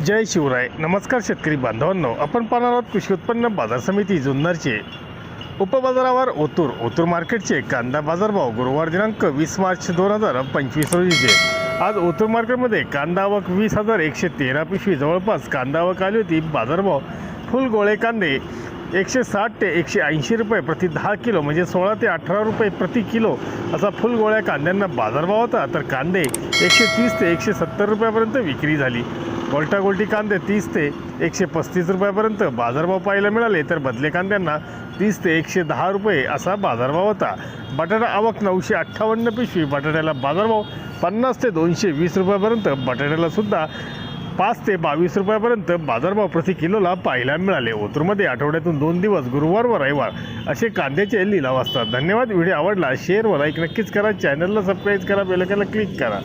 जय शिवराय. नमस्कार शेतकरी बांधवांनो. आपण पाहणार आहोत कृषी उत्पन्न बाजार समिती जुन्नरचे. उपबाजारावर ओतूर ओतूर मार्केटचे कांदा बाजारभाव गुरुवार दिनांक वीस मार्च दोन हजार पंचवीस रोजीचे आज ओतूर मार्केटमध्ये कांदा आवक वीस हजार एकशे तेरा पिशवी. जवळपास कांदा आवक आली होती. बाजारभाव फुल गोळे कांदे एकशे साठ ते एकशे ऐंशी रुपये प्रति दहा किलो म्हणजे सोळा ते अठरा रुपये प्रति किलो असा फुल गोळ्या कांद्यांना बाजारभाव होता. तर कांदे एकशे तीस ते एकशे सत्तर रुपयापर्यंत विक्री झाली. गोल्टा गोल्टी कांदे तीस ते एकशे पस्तीस रुपयापर्यंत बाजारभाव पाहायला मिळाले. तर बदले कांद्यांना तीस ते एकशे दहा रुपये असा बाजारभाव होता. बटाटा आवक नऊशे अठ्ठावन्न पिशवी बटाट्याला बाजारभाव पन्नास ते दोनशे वीस रुपयापर्यंत बटाट्याला सुद्धा पाच ते बावीस रुपयापर्यंत बाजारभाव प्रति किलोला पाहायला मिळाले. ओतूरमध्ये आठवड्यातून दोन दिवस गुरुवार व रविवार असे कांद्याचे लिलाव असतात. धन्यवाद. व्हिडिओ आवडला शेअर व लाईक नक्कीच करा. चॅनलला सबस्क्राईब करा बेलकाला क्लिक करा.